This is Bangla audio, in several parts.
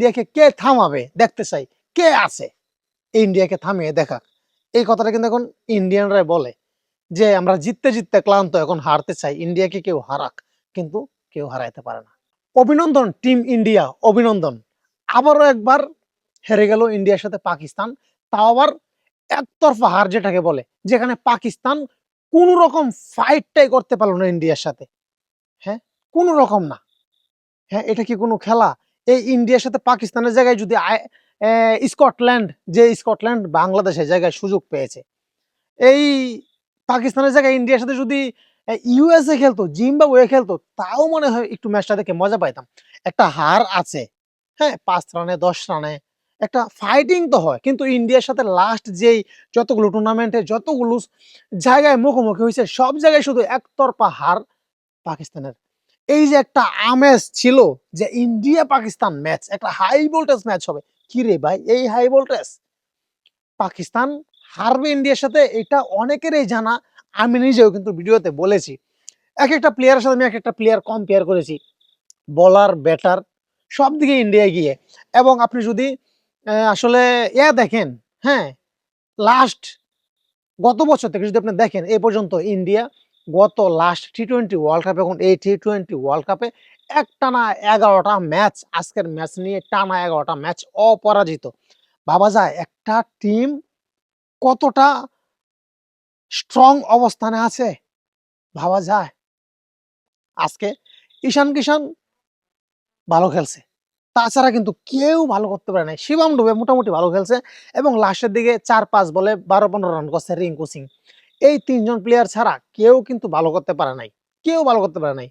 ইন্ডিয়াকে কে থামাবে? দেখতে চাই। কে আছে? ইন্ডিয়াকে থামিয়ে দেখা। এই কথাটা কিন্তু এখন ইন্ডিয়ানরাই বলে যে, আমরা জিততে জিততে ক্লান্ত, এখন হারতে চাই। ইন্ডিয়াকে কেউ হারাক, কিন্তু কেউ হারাইতে পারে না। অভিনন্দন, টিম ইন্ডিয়া, অভিনন্দন। আবারও একবার হেরে গেল ইন্ডিয়ার সাথে পাকিস্তান। তাও আবার একতরফা হার যেটাকে বলে, যেখানে পাকিস্তান কোন রকম ফাইটটাই করতে পারল না ইন্ডিয়ার সাথে। হ্যাঁ? কোন রকম না। হ্যাঁ এটা কি কোনো খেলা? এই ইন্ডিয়ার সাথে পাকিস্তানের জায়গায় যদি স্কটল্যান্ড, যে স্কটল্যান্ড বাংলাদেশের জায়গায় সুযোগ পেয়েছে। এই পাকিস্তানের জায়গায় ইন্ডিয়ার সাথে যদি ইউএসএ খেলতো, জিম্বাবুয়ে খেলতো, তাও মনে হয় একটু ম্যাচটা দেখে মজা পাইতাম। একটা হার আছে হ্যাঁ পাঁচ রানে, দশ রানে, একটা ফাইটিং তো হয়, কিন্তু ইন্ডিয়ার সাথে লাস্ট যেই যতগুলো টুর্নামেন্টে যতগুলো জায়গায় মুখোমুখি হয়েছে, সব জায়গায় শুধু একতরফা হার পাকিস্তানের। এই যে একটা আমেজ ছিল যে ইন্ডিয়া পাকিস্তান ম্যাচ একটা হাই ভোল্টেজ ম্যাচ হবে। কি রে ভাই, এই হাই ভোল্টেজ পাকিস্তান হারবে ইন্ডিয়ার সাথে, এটা অনেকেরই জানা। আমি নিজেও কিন্তু ভিডিওতে বলেছি। এক একটা প্লেয়ারের সাথে আমি এক একটা প্লেয়ার কম্পেয়ার করেছি। বলার ব্যাটার সব দিকে ইন্ডিয়া গিয়ে এবং আপনি যদি আসলে ইয়া দেখেন হ্যাঁ লাস্ট গত বছর থেকে যদি আপনি দেখেন এই পর্যন্ত ইন্ডিয়া গত last T twenty world cup এখন এই টি টোয়েন্টি ওয়ার্ল্ড কাপে একটানা এগারোটা ম্যাচ আজকের ম্যাচ নিয়ে টানা এগারোটা ম্যাচ অপরাজিত। ভাবা যায় একটা টিম কতটা স্ট্রং অবস্থানে আছে? ভাবা যায়। আজকে ঈশান কিষান ভালো খেলছে। তাছাড়া কিন্তু কেউ ভালো করতে পারে নাই। শিবাম ডুবে মোটামুটি ভালো খেলছে এবং লাস্টের দিকে চার পাঁচ বলে বারো পনেরো রান করছে রিঙ্কু সিং। এই তিনজন প্লেয়ার ছাড়া কেউ কিন্তু ভালো করতে পারে নাই। কেউ ভালো করতে পারে নাই।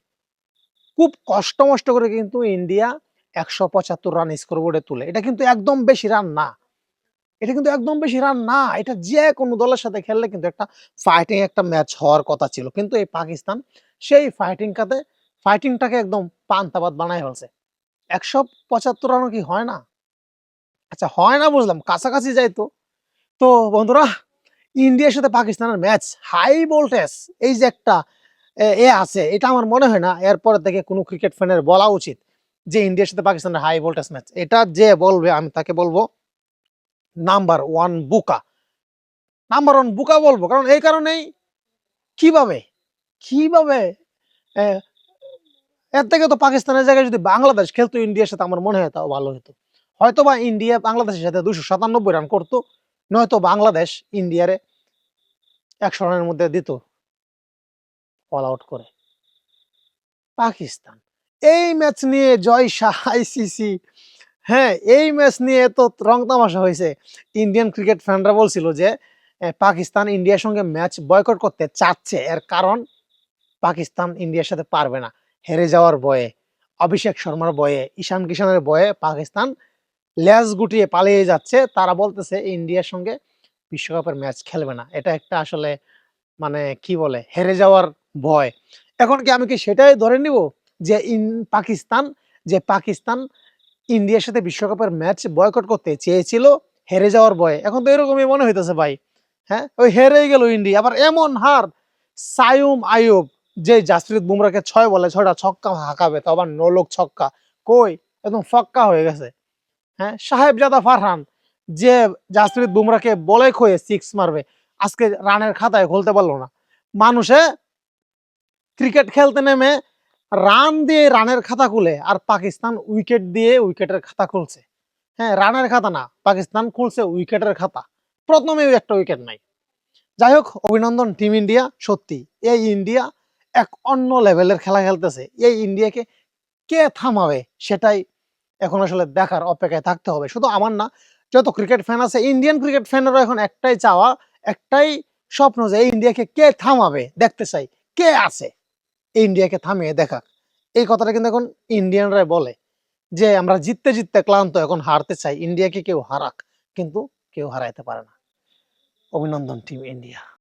খুব কষ্ট মষ্ট করে কিন্তু ইন্ডিয়া একশো পঁচাত্তর রান স্কোর বোর্ডে তুলে। এটা কিন্তু একদম বেশি রান না। এটা কিন্তু একদম বেশি রান না। এটা যে কোনো দলের সাথে খেললে কিন্তু একটা ফাইটিং একটা ম্যাচ হওয়ার কথা ছিল। কিন্তু এই পাকিস্তান সেই ফাইটিং কাতে ফাইটিংটাকে একদম পান্তাবাদ বানায় ফেলছে। একশো পঁচাত্তর রানও কি হয় না? আচ্ছা হয় না বুঝলাম। কাছাকাছি যাই তো। তো বন্ধুরা ইন্ডিয়ার সাথে পাকিস্তানের ম্যাচ হাই ভোল্টেজ এই যে একটা এ, আছে এটা আমার মনে হয় না এরপর থেকে কোনো ক্রিকেট ফ্যানের বলা উচিত যে ইন্ডিয়ার সাথে পাকিস্তানের হাই ভোল্টেজ ম্যাচ এটা যে বলবে আমি তাকে বলব নাম্বার ওয়ান বুকা। নাম্বার ওয়ান বুকা বলব কারণ এই কারণেই কীভাবে কীভাবে এর থেকে তো পাকিস্তানের জায়গায় যদি বাংলাদেশ খেলতো ইন্ডিয়ার সাথে আমার মনে হয় তাও ভালো হতো। হয়তো বা ইন্ডিয়া বাংলাদেশের সাথে দুশো সাতানব্বই রান করতো নয়তো বাংলাদেশ ইন্ডিয়ারে একশো রানের মধ্যে দিত। অল আউট করে। পাকিস্তান। এই ম্যাচ নিয়ে জয় শাহ আইসিসি হ্যাঁ এই ম্যাচ নিয়ে তো রং তামাশা হয়েছে। ইন্ডিয়ান ক্রিকেট ফ্যানরা বলছিল যে পাকিস্তান ইন্ডিয়ার সঙ্গে ম্যাচ বয়কট করতে চাচ্ছে। এর কারণ, পাকিস্তান ইন্ডিয়ার সাথে পারবে না। হেরে যাওয়ার বয়ে, অভিষেক শর্মার বয়ে, ঈশান কিষানের বয়ে পাকিস্তান ল্যাজ গুটিয়ে পালিয়ে যাচ্ছে, তারা বলতেছে ইন্ডিয়ার সঙ্গে বিশ্বকাপের ম্যাচ খেলবে না। এটা একটা আসলে মানে কি বলে, হেরে যাওয়ার ভয়। এখন কি আমি কি সেটাই ধরে নিব যে ইন, পাকিস্তান, যে পাকিস্তান ইন্ডিয়ার সাথে বিশ্বকাপের ম্যাচ বয়কট করতে চেয়েছিল, হেরে যাওয়ার ভয়ে। এখন তো এরকমই মনে হইতেছে ভাই হ্যাঁ? ওই হেরেই গেল ইন্ডিয়া। আবার এমন হার সায়ুম আয়ুব যে জাসপ্রীত বুমরাকে ছয় বলে, ছয়টা ছক্কা হাঁকাবে, তো আবার নোলক ছক্কা। কই? একদম ফক্কা হয়ে গেছে। হ্যাঁ? সাহেবজাদা ফারহান, যে জাসপ্রীত বুমরাকে বলে খয়ে সিক্স মারবে, আজকে রানের খাতায় খুলতে পারল না। মানুষে ক্রিকেট খেলতে নেমে রান দিয়ে রানের খাতা খুলে আর পাকিস্তান উইকেট দিয়ে উইকেটের খাতা খুলছে। হ্যাঁ রানের খাতা না, পাকিস্তান খুলছে উইকেটের খাতা। প্রথমেও একটা উইকেট নাই। যাই হোক, অভিনন্দন টিম ইন্ডিয়া সত্যি, এই ইন্ডিয়া এক অন্য লেভেলের খেলা খেলতেছে। এই ইন্ডিয়াকে কে থামাবে, সেটাই এখন আসলে দেখার অপেক্ষায় থাকতে হবে। শুধু আমার না, যত ক্রিকেট ফ্যান আছে ইন্ডিয়ান ক্রিকেট ফ্যানেরও এখন একটাই চাওয়া, একটাই স্বপ্ন যে ইন্ডিয়াকে কে থামাবে, দেখতে চাই। কে আছে? ইন্ডিয়াকে থামিয়ে দেখা এই কথাটা কিন্তু এখন ইন্ডিয়ানরাই বলে যে আমরা জিততে জিততে ক্লান্ত, এখন হারতে চাই। ইন্ডিয়াকে কেউ হারাক, কিন্তু কেউ হারাইতে পারে না। অভিনন্দন টিম ইন্ডিয়া